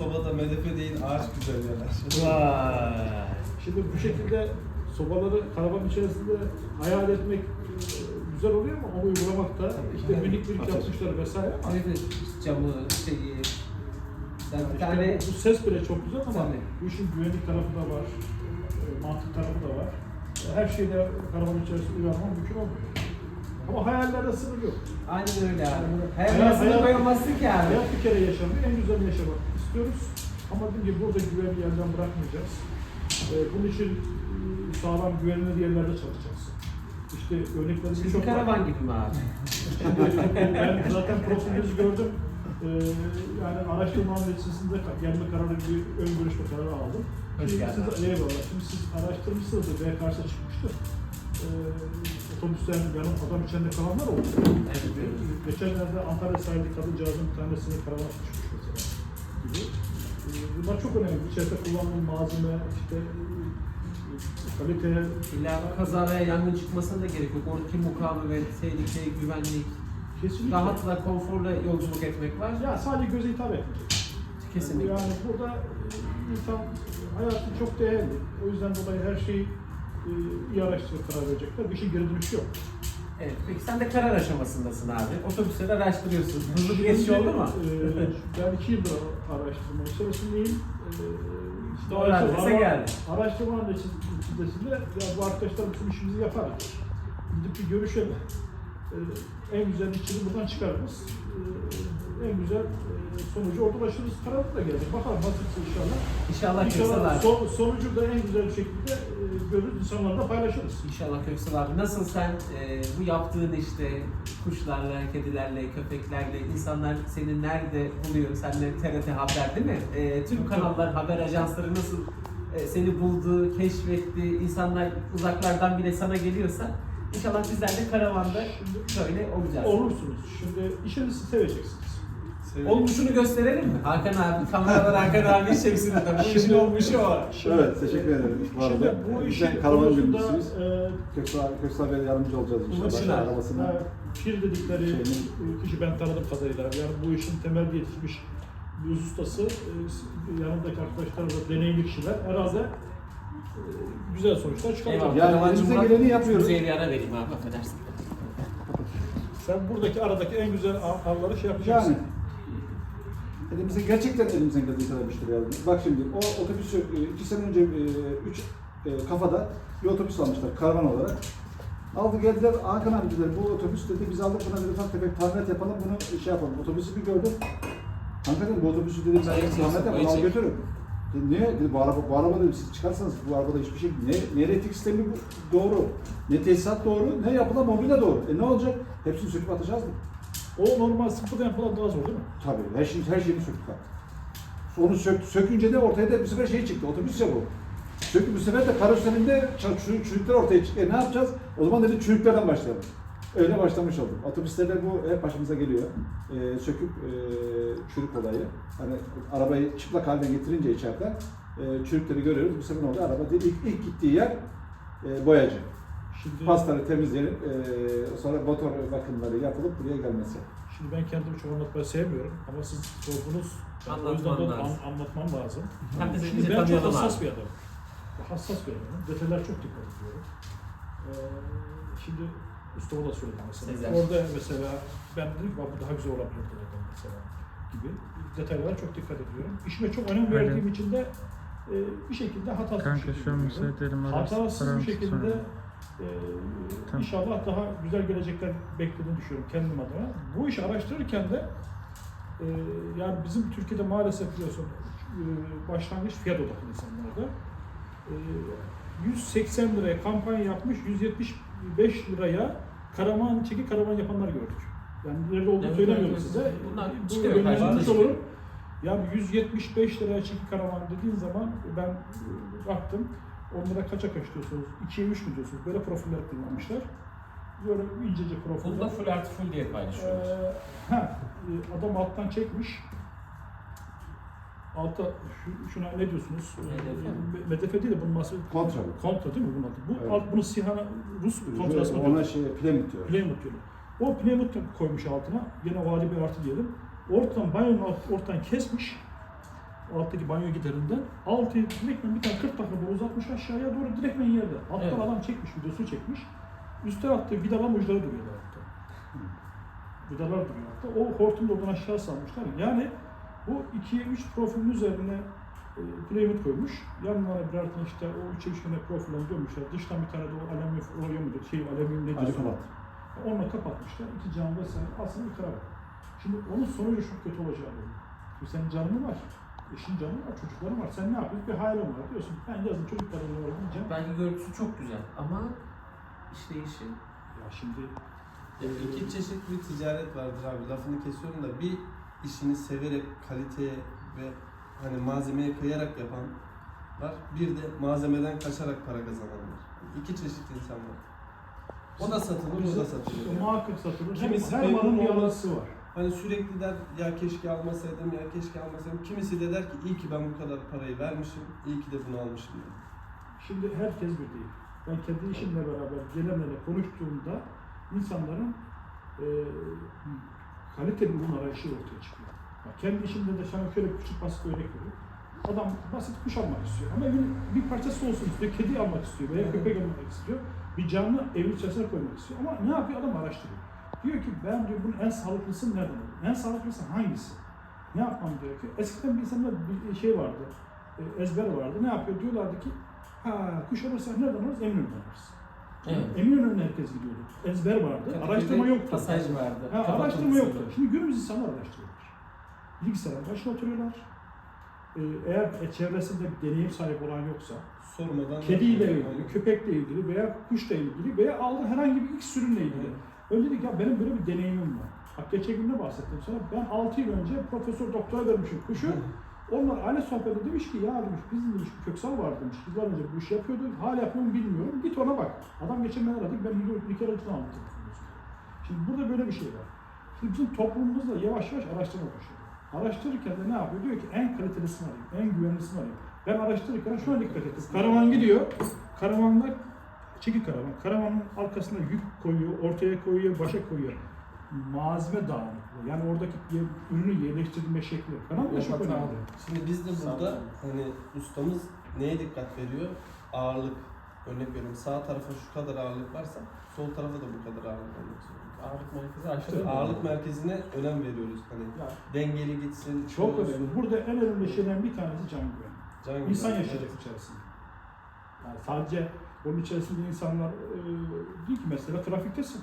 sobada medefe değil ağaç güzel yanar. Vay. Şimdi bu şekilde sobaları karavan içerisinde hayal etmek e, güzel oluyor ama onu uygulamakta işte minik minik yapmışlar vesaire ama Evet, evet. camı, şeyi. Sen bir işte tane bu ses bile çok güzel ama Tabii. bu işin güvenlik tarafı da var, e, mantık tarafı da var. Her şeyde karavan içerisinde uyarmak mümkün olmuyor. Ama hayallerde sınır yok. aynen öyle abi. Hayatına hayat- koyamazsın ki abi. Hayat bir kere yaşanıyor, en güzelini yaşamak istiyoruz. Ama dediğim gibi burada güvenli yerden bırakmayacağız. Ee, bunun için e, sağlam güvenilir yerlerde çalışacaksın. İşte örneklerimiz Çizgi çok var. karavan gibi mi abi? ben zaten profilinizi gördüm. Ee, yani araştırma neticesinde gelme kararı bir ön görüşme kararı aldım. Hoş Şimdi geldin. siz, eyvallah. Şimdi siz araştırmışsınız da B karşıya çıkmıştı. Ee, otobüsten yanım adam içinde kalanlar oldu. Evet. Geçenlerde Antalya sahilde kadıncağızın bir tanesinin karavana düşmüş mesela gibi. Ee, Bunlar çok önemli. İçeride kullanılan malzeme, işte e, kalite, İlla kaza veya yangın çıkmasına da gerek yok. Oradaki mukavemet, tehlike, güvenlik, kesinlikle. rahatla, konforla yolculuk etmek var. Ya sadece göze hitap etmeyecek. Kesinlikle. Yani burada e, insan hayatı çok değerli. O yüzden dolayı her şeyi iyi araştırıp karar verecekler. Bir şey geri dönüşü yok. Evet, peki sen de karar aşamasındasın abi. Otobüsleri araştırıyorsun. Hızlı bir geçiş Şimdi, oldu mu? e, ben iki yıldır araştırma içerisindeyim. E, Doğru adrese araştırma- geldi. Araştırmanın neticesinde ya bu arkadaşlar bütün işimizi yapar. Gidip bir görüşelim. E, en güzel işini buradan çıkarırız. E, en güzel e, sonucu orada ulaşırız. Kararı da gelecek. Bakalım nasılsa inşallah. İnşallah İnşallah son, sonucu da en güzel şekilde e, görürüz, insanlarla paylaşırız. İnşallah Köksal abi. Nasıl sen e, bu yaptığın işte kuşlarla, kedilerle, köpeklerle insanlar seni nerede buluyor? Senle TRT Haber değil mi? E, tüm kanallar, haber ajansları nasıl e, seni buldu, keşfetti, insanlar uzaklardan bile sana geliyorsa inşallah bizler de karavanda böyle olacağız. Olursunuz. Şimdi işinizi seveceksiniz. Olmuşunu gösterelim mi? Hakan abi, kameralar Hakan abi çeksin de. Bu işin olmuşu o. Evet, teşekkür ederim. Bu Şimdi bu işin de karavan gülümsüyüz. e, Köksal, Köksal Bey'e yardımcı olacağız inşallah. Çınar. Arabasına. Ha, Pir dedikleri Şeyini- e, kişi ben tanıdığım kadarıyla yani bu işin temelde yetişmiş bir ustası e, yanındaki arkadaşlar da deneyimli kişiler herhalde e, güzel sonuçlar. Eyvallah. Yani Murat, geleni yapıyoruz. Kuzey'e bir ara vereyim abi, affedersin. Sen buradaki aradaki en güzel anları şey yapacaksın. Yani elimizden gerçekten elimizden geldiği kadar müşteri aldık. Bak şimdi o otobüsü e, iki sene önce e, üç e, kafada bir otobüs almışlar karavan olarak. Aldı geldiler Hakan abi dediler bu otobüs dedi biz aldık buna bir ufak tefek tamirat yapalım bunu şey yapalım. Otobüsü bir gördüm. Kanka dedim bu otobüsü dedim ben tamirat yapalım al götürün. Dedi, niye? Dedi bu araba, bu araba dedim siz çıkarsanız bu arabada hiçbir şey ne, ne elektrik sistemi bu- doğru, ne tesisat doğru, ne yapılan mobilya doğru. E ne olacak? Hepsini söküp atacağız mı? O normal sıfırdan yapılan daha zor değil mi? Tabii her şey her şeyini söktük attık. Onu sök, sökünce de ortaya da bu sefer şey çıktı. Otobüs ya bu. Sökü bu sefer de karoserinde çürük, çürük, çürükler ortaya çıktı. E ne yapacağız? O zaman dedi çürüklerden başlayalım. Öyle başlamış olduk. Otobüslerde bu hep başımıza geliyor. Ee, söküp e, çürük olayı. Hani arabayı çıplak haline getirince içeride e, çürükleri görüyoruz. Bu sefer orada araba değil. İlk, ilk gittiği yer e, boyacı. Şimdi, Pastaları temizlenip e, sonra motor bakımları yapılıp buraya gelmesi. şimdi ben kendimi çok anlatmayı sevmiyorum ama siz sordunuz. Ben o yüzden Anlatman de lazım. an- anlatmam lazım. Hem de Şimdi bizi ben çok tanıyalım hassas abi. bir adamım. Hassas bir adamım. Detaylara çok dikkat ediyorum. Ee, şimdi Mustafa da söyledi mesela. Sezer. Orada mesela ben dedim ki "Bak bu daha güzel olabilir dedim mesela gibi. Detaylara çok dikkat ediyorum. İşime çok önem Öyle. verdiğim için de e, bir şekilde hatasız Kanka bir şu şekilde an yapıyorum. müsaade arası Hatasız bir şekilde sonra? e, Tamam. inşallah daha güzel gelecekler beklediğini düşünüyorum kendim adına. Bu işi araştırırken de e, yani bizim Türkiye'de maalesef biliyorsun e, başlangıç fiyat odaklı insanlarda. E, 180 liraya kampanya yapmış, 175 liraya karavan çeki karavan yapanlar gördük. Yani nerede olduğunu Evet, söylemiyorum evet. size. Bunlar Bu çıkıyor, karşımıza olurum. Yani 175 liraya çeki karavan dediğin zaman ben e, baktım. Onlara kaça kaç diyorsunuz? 2'ye 3 mü diyorsunuz? Böyle profiller kullanmışlar. Böyle incecik profiller. Bunda full artı full diye paylaşıyoruz. Ee, ha, e, adam alttan çekmiş. Alta şu, şuna ne diyorsunuz? Medefe? Ee, Medefe değil de bunun nasıl? Kontra bu. Kontra değil mi bunun adı? Bu Evet. alt bunu Sihana Rus kontrası mı Ona şey Plymouth diyor. Plymouth diyorlar. O Plymouth koymuş altına. Yine vali bir artı diyelim. Ortadan banyonun ortadan kesmiş. Alttaki banyo giderinden. Altı direktmen bir tane 40 dakika boru uzatmış aşağıya doğru direktmen yerde. Alttan Evet. adam çekmiş, videosunu çekmiş. Üste attığı vidalar mucları duruyorlar altta. Vidalar duruyor altta. O hortumu da oradan aşağı salmışlar. Yani bu 2'ye 3 profilin üzerine e, plywood koymuş. Yanlarına birer tane işte o üçe üçgene profilden dönmüşler. Dıştan bir tane de o alüminyum folyo mudur? Şey alüminyum ne diyorsun? kapat. Onunla kapatmışlar. İki cam vesaire. Aslında bir karar. Şimdi onun sonucu çok kötü olacağı. Şimdi senin canın var. Eşin canı var, çocukların var. Sen ne yapıyorsun? Bir hayalin var diyorsun. Ben yazın çocuklarımla var diyeceğim. Belki görüntüsü çok güzel ama işleyişi. Ya şimdi Ya iki çeşit bir ticaret vardır abi. Lafını kesiyorum da bir işini severek kaliteye ve hani malzemeye kıyarak yapan var. Bir de malzemeden kaçarak para kazananlar. İki çeşit insan var. O da satılır, o da satılır. İşte muhakkak satılır. Kimisi her, her malın bir memnun alısı var. Hani sürekli der ya keşke almasaydım ya keşke almasaydım. Kimisi de der ki iyi ki ben bu kadar parayı vermişim, iyi ki de bunu almışım. der. Şimdi herkes bir değil. Ben kendi işimle beraber gelenlerle konuştuğumda insanların e, kaliteli ürün arayışı ortaya çıkıyor. Bak, kendi işimde de sana şöyle küçük basit örnek veriyorum. Adam basit kuş almak istiyor ama evin bir parçası olsun istiyor, kedi almak istiyor veya köpek almak istiyor. Bir canlı evin içerisine koymak istiyor ama ne yapıyor? Adam araştırıyor. Diyor ki ben diyor bunun en sağlıklısı nereden olur? En sağlıklısı hangisi? Ne yapmam gerekiyor? Eskiden bir insanlar bir şey vardı, e, ezber vardı. Ne yapıyor? Diyorlardı ki Ha, kuş alırsak nereden alırız? Eminönü'nden alırız. Evet. Eminönü'ne herkes gidiyordu. Ezber vardı. Kadıköy'de araştırma yoktu. Pasaj vardı. Ha, Kapatıldı araştırma yoktu. Şimdi günümüz insanlar araştırıyorlar. Bilgisayarın başına oturuyorlar. Ee, eğer çevresinde bir deneyim sahibi olan yoksa, Sormadan kediyle ilgili, köpekle ilgili veya kuşla ilgili veya aldığı herhangi bir ilk sürümle ilgili. Öyle dedik ya benim böyle bir deneyimim var. Bak geçen gün ne bahsettim sana? Ben 6 yıl önce profesör doktora vermişim kuşu. Onlar aile sohbeti demiş ki ya demiş bizim demiş köksal var demiş. Yıllar önce bu işi yapıyordu. Hala yapıyor mu bilmiyorum. Git ona bak. Adam geçen ben aradık. Ben bir kere altına aldım. Şimdi burada böyle bir şey var. Şimdi bizim toplumumuz da yavaş yavaş araştırma başladı. Araştırırken de ne yapıyor? Diyor ki en kalitelisini arayayım, en güvenlisini arayayım. Ben araştırırken şuna dikkat ettim. Karavan gidiyor. Karavanlar çeki karavan. Karavanın arkasına yük koyuyor, ortaya koyuyor, başa koyuyor. Malzeme dağınıklığı. Yani oradaki ye- ürünü yerleştirme şekli. Falan da çok önemli. Şimdi biz de burada hani ustamız neye dikkat veriyor? Ağırlık. Örnek veriyorum sağ tarafa şu kadar ağırlık varsa sol tarafa da bu kadar ağırlık olmak zorunda. Ağırlık merkezi aşağıda. İşte Ağırlık merkezine önem veriyoruz. Hani Ya, dengeli gitsin. çok olsun. önemli. Burada en önemli şeylerden bir tanesi can güveni. Can İnsan yaşayacak içerisinde. Yani sadece onun içerisinde insanlar e, değil ki mesela trafiktesin.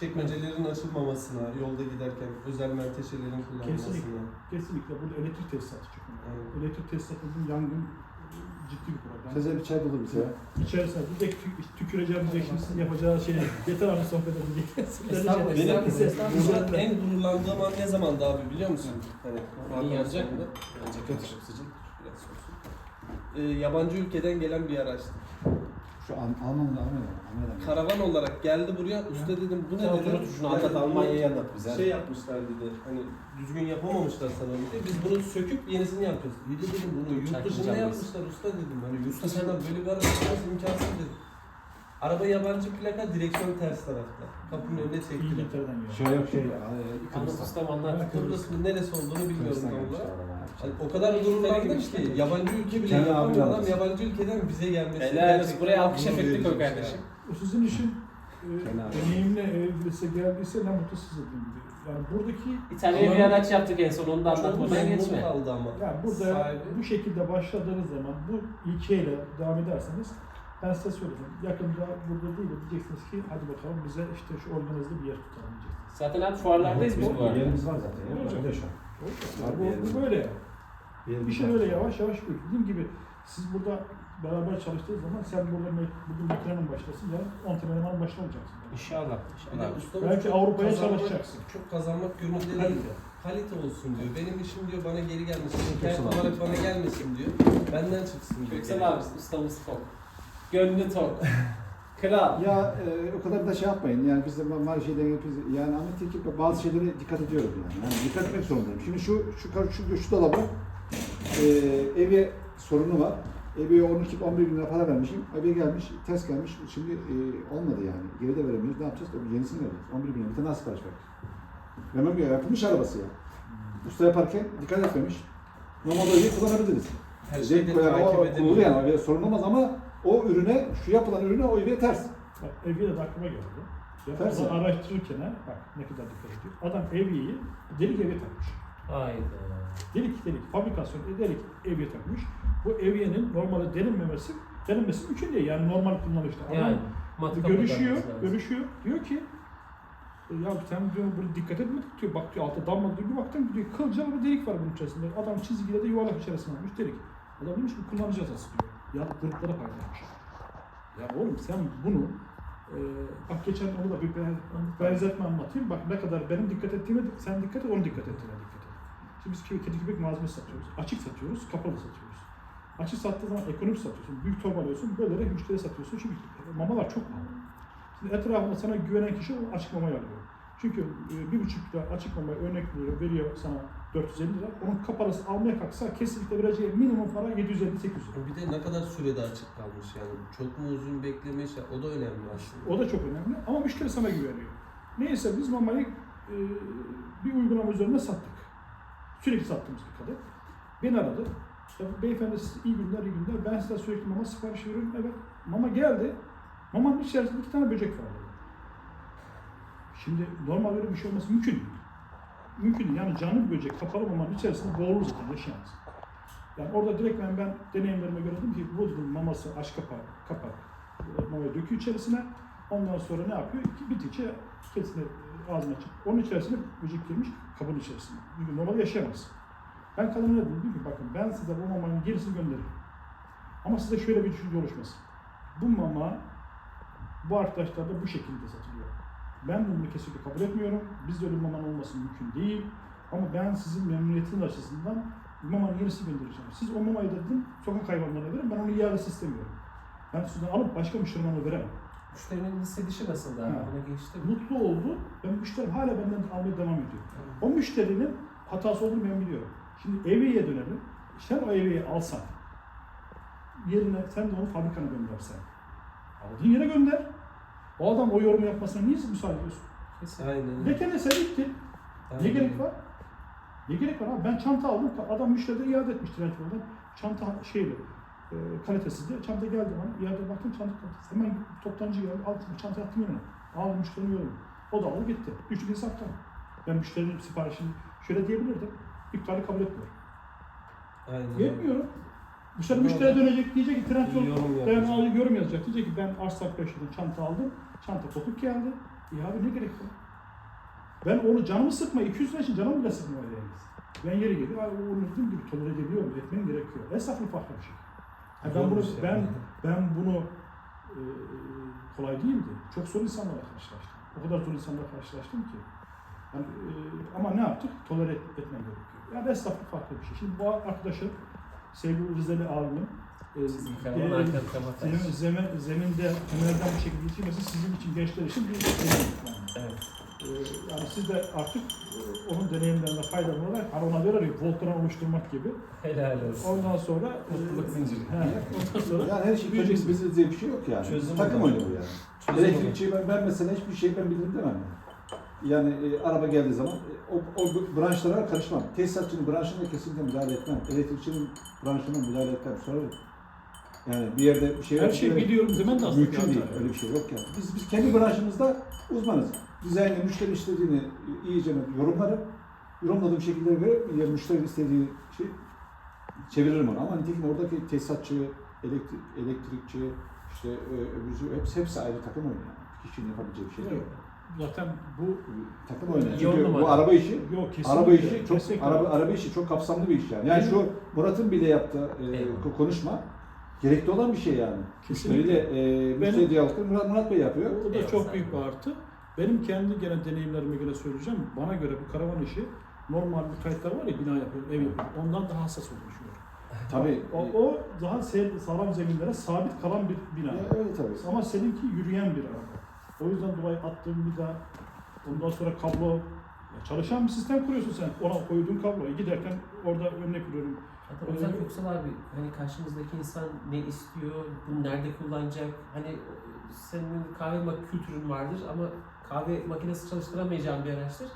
Çekmecelerin açılmamasına, yolda giderken özel menteşelerin kullanılmasına. Kesinlikle. Kesinlikle burada elektrik tesisatı çok önemli. Evet. Elektrik tesisatının yangın e, ciddi bir problem. Sezer bir çay bulur bize ya. İçerisinde bir de tü- tüküreceğim diyeceksin, yapacağı şey yeter abi sohbet edelim. Estağfurullah, Benim estağfurullah. burada en gururlandığım an ne zamandı abi biliyor musun? Hani İyi yazacak mı? Yazacak. Sıcak. Biraz soğusun. Ee, yabancı ülkeden gelen bir araçtı. Şu Al- Alman'da Almanya'da. Karavan olarak geldi buraya. Usta dedim bu ne Sen dedi? şunu anlat, Almanya'yı anlat bize. Şey yapmışlar dedi. Hani düzgün yapamamışlar sana dedi. Biz bunu söküp yenisini yapacağız. İyi de dedim bunu yurt dışında yapmışlar usta dedim. Hani yurt dışında böyle bir araç yapması imkansız dedim. Araba yabancı plaka direksiyon ters tarafta. Kapının önüne çektiler. İngiltere'den geliyor. Şey yok şey. Anlat Kıbrıs'ta. ustam anlat. Kıbrıs'ın neresi olduğunu bilmiyorum Kıbrıs'tan arabaya. Hani o kadar gururlandım ki yabancı ülke bile Kendi abi yabancı ülkeden bize gelmesi. Helal olsun. gerçekten Buraya alkış gurur efekti koy verici bir kardeşim. O sizin için e, Fena. deneyimle evlisi geldiyse ne mutlu size diyeyim diyor. Yani buradaki İtalya'ya bir araç yaptık en son onu da Çok memnun geçme. kaldı ama. yani burada Sahibi. bu şekilde başladığınız zaman bu ilkeyle devam ederseniz ben size söyleyeyim. Yakında burada değil de diyeceksiniz ki hadi bakalım bize işte şu organizde bir yer tutalım diyeceksiniz. Zaten abi fuarlardayız biz bu arada. Yerimiz var zaten. ya. Olacak. Öyle şu an. Yani bu, bu böyle yani. Yerimiz Bir şey var. öyle yavaş yavaş büyür. Dediğim gibi siz burada beraber çalıştığınız zaman sen burada me- bugün makinenin başlasın, yarın 10 elemanın başına olacaksın. İnşallah. Bir de ustamız Belki çok Avrupa'ya kazanmak- çalışacaksın. Çok kazanmak gönülde değil. Kalite. Kalite olsun diyor. Benim işim diyor bana geri gelmesin. Hikaye olarak bana gelmesin diyor. Benden çıksın diyor. Köksal abi ustamız tok. Gönlü tok. Kral. Ya e, o kadar da şey yapmayın. Yani biz de var şeyden yapıyoruz. Yani Ahmet Tekin bazı şeylere dikkat ediyorum yani. yani dikkat etmek zorundayım. Şimdi şu şu şu şu, şu dolaba e, evi sorunu var. Eviye 12 11 bin lira para vermişim. Eve gelmiş, ters gelmiş. Şimdi e, olmadı yani. Geri de veremiyoruz. Ne yapacağız? Tabii yenisini vereceğiz. 11 bin lira. Bir tane nasıl sipariş? Vermem ya. Yapılmış arabası ya. Usta yaparken dikkat etmemiş. Normalde o kullanabiliriz. Her Zevk şeyde koyar, takip o kurulur yani sorun olmaz ama o ürüne, şu yapılan ürüne o eviye ters. Bak Eviye de aklıma geldi. Ya adam araştırırken ha, bak ne kadar dikkat ediyor. Adam Eviye'yi delik eviye takmış. Hayda. Delik delik fabrikasyon delik eviye takmış. Bu Eviye'nin normalde delinmemesi delinmesi mümkün değil. Yani normal kullanışta. Adam Yani matkap görüşüyor, lazım. görüşüyor. Diyor ki "E, ya sen diyor bunu dikkat etmedik diyor. Bak diyor altta damladı diyor. Bir baktım diyor kılcal bir delik var bunun içerisinde. Adam çizgiyle de yuvarlak içerisine almış delik. Adam demiş ki kullanıcı hatası diyor. Ya gruplara paylaşmış. Ya oğlum sen bunu e, bak geçen onu da bir ben- benzetme anlatayım. Bak ne kadar benim dikkat ettiğime sen dikkat et, onun dikkat ettiğine dikkat et. Şimdi biz kedi köpek malzemesi satıyoruz. Açık satıyoruz, kapalı satıyoruz. Açık sattığı zaman ekonomik satıyorsun. Büyük torba alıyorsun, böyle müşteriye satıyorsun. Çünkü mamalar çok pahalı. Şimdi etrafında sana güvenen kişi o açık mamayı alıyor. Çünkü e, bir buçuk lira açık mamayı örnek veriyor, veriyor sana 450 lira. Onun kapalısı almaya kalksa kesinlikle vereceği minimum para 750-800 lira. Bir de ne kadar sürede açık kalmış yani. Çok mu uzun beklemiş o da önemli aslında. O da çok önemli ama müşteri sana güveniyor. Neyse biz mamayı e, bir uygulama üzerinde sattık. Sürekli sattığımız bir kadın. Beni aradı. Ya beyefendi siz iyi günler iyi günler. Ben size sürekli mama sipariş veriyorum. Evet. Mama geldi. Mamanın içerisinde iki tane böcek var. Şimdi normal böyle bir şey olması mümkün değil. Mümkün değil. Yani canlı bir böcek kapalı mamanın içerisinde boğulur zaten yaşayamaz. Yani orada direkt ben, ben deneyimlerime göre dedim ki bu dedim maması aç kapağı, kapak, mamayı döküyor içerisine. Ondan sonra ne yapıyor? İki bittikçe kendisine e, ağzını açıp onun içerisine böcek girmiş kabın içerisine. Çünkü normal yaşayamaz. Ben kadına dedim? Dedim ki bakın ben size bu mamanın gerisini gönderirim. Ama size şöyle bir düşünce oluşmasın. Bu mama bu arkadaşlarda bu şekilde satılıyor. Ben bunu kesinlikle kabul etmiyorum. Bizde öyle bir mamanın olması mümkün değil. Ama ben sizin memnuniyetiniz açısından mamanın yenisini göndereceğim. Siz o mamayı da dedim sokak hayvanlarına verin. Ben onu iadesi istemiyorum. Ben sizden alıp başka müşterime veremem. Müşterinin hissedişi nasıl daha? Hı. Ona geçti mi? Mutlu oldu. Ben müşterim hala benden almaya devam ediyor. O müşterinin hatası olduğunu ben biliyorum. Şimdi eviye dönelim. Sen o eviye alsan, yerine sen de onu fabrikana göndersen. Aldığın yere gönder. O adam o yorum yapmasına niye müsaade ediyorsun? Aynen. Sen bitti. Ne gerek var? Ne gerek var abi? Ben çanta aldım. Adam müşteride iade etmiş Trendyol'dan. Çanta şeyle, e, kalitesizdi. Çanta geldi bana. İade baktım çanta kalitesiz. Hemen toptancı geldi. Aldı çanta attım yanına. Aldım müşterinin yolunu. O da aldı gitti. Üç gün sattım. Ben müşterinin siparişini şöyle diyebilirdim. İptali kabul etmiyorum. Aynen. Etmiyorum. Bu sefer müşteri dönecek diyecek ki Trendyol Yorum yorum yazacak. Diyecek ki ben Arslan Peşin'den çanta aldım. Çanta kopuk geldi. Ya abi ne gerek var? Ben onu canımı sıkma, 200 lira için canımı bile sıkma öyle yani. Ben yeri geliyor, abi onu dediğim gibi tolere geliyor mu, etmem gerekiyor. Esnaflık farklı bir şey. Ha, ben bunu, şey. ben, ben bunu e, kolay değildi. Çok zor insanlarla karşılaştım. O kadar zor insanlarla karşılaştım ki. Yani, e, ama ne yaptık? Tolere et, etmem gerekiyor. Yani esnaflık farklı bir şey. Şimdi bu arkadaşım, sevgili Rizeli abimin, e, Sizin e, arka kapatır. zemin, zemin, zeminde temelden bir şekilde geçirmesi sizin için gençler için bir deneyim. Yani. Evet. Ee, yani siz de artık e, onun deneyimlerinden faydalanarak hani ona diyorlar ya voltran oluşturmak gibi. Helal olsun. Ondan sonra e, Mutluluk zinciri. he, ondan sonra Yani her şey büyüyeceksin. bizim diye bir şey yok yani. Çözüm Takım oyunu bu yani. Çözüm Elektrikçi ben, ben mesela hiçbir şey ben bilirim demem. Yani e, araba geldiği zaman e, o, o branşlara karışmam. Tesisatçının branşına kesinlikle müdahale etmem. Elektrikçinin branşına müdahale etmem. Sorarım. Yani bir yerde bir şey her şeyi biliyorum demen de aslında Mümkün hata. değil. Öyle bir şey yok yani. Biz, biz kendi branşımızda uzmanız. Dizaynla müşteri istediğini iyice yorumlarım. Yorumladığım şekillere göre ya müşterinin istediği şey çeviririm onu. Ama nitekim oradaki tesisatçı, elektrik, elektrikçi, işte e, öbürcü hepsi, hepsi ayrı takım oyunu yani. Kişinin yapabileceği bir şey değil. Evet. Zaten bu Takım oyunu. İyi Çünkü olmadı. bu araba işi yok kesinlikle. Araba işi çok kesinlikle. araba, araba işi çok kapsamlı bir iş yani. Yani şu Murat'ın bile yaptığı e, Eyvallah. konuşma gerekli olan bir şey yani. Kesinlikle. Müşteriyle e, müşteri diyalogları Murat, Murat Bey yapıyor. O da Evet, çok büyük bir artı. Benim kendi gene deneyimlerime göre söyleyeceğim. Bana göre bu karavan işi normal müteahhitler var ya bina yapıyor, ev yapıyor. Ondan daha hassas düşünüyorum. Tabii. O, o daha se- sağlam zeminlere sabit kalan bir bina. Ya, öyle tabii. Ama seninki yürüyen bir araba. O yüzden dolayı attığın vida, ondan sonra kablo, ya çalışan bir sistem kuruyorsun sen. Ona koyduğun kabloyu giderken orada örnek veriyorum. Hatta o yüzden Köksal abi hani karşımızdaki insan ne istiyor, bunu nerede kullanacak? Hani senin kahve mak- kültürün vardır ama kahve makinesi çalıştıramayacağın bir araçtır.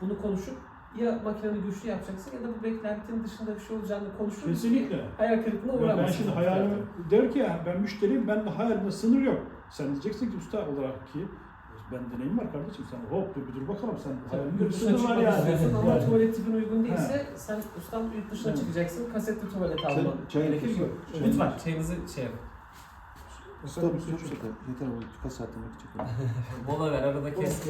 Bunu konuşup ya makineni güçlü yapacaksın ya da bu beklentinin dışında bir şey olacağını konuşuruz ki Kesinlikle. hayal kırıklığına Ya ben şimdi hayalimi der ki ya ben müşteriyim, ben de hayalimde sınır yok. Sen diyeceksin ki usta olarak ki ben deneyim var kardeşim sen hop dur bir dur bakalım sen bir Yurt dışına var yani. ama tuvalet tipin uygun değilse sen ustam yurt dışına Evet. çıkacaksın kasetli tuvalet alman çayını gerekir çayını- Lütfen çayınızı şey yapın. Stop, stop, stop. Yeter oldu. Kaç saattir bakacak. Mola ver arada kes.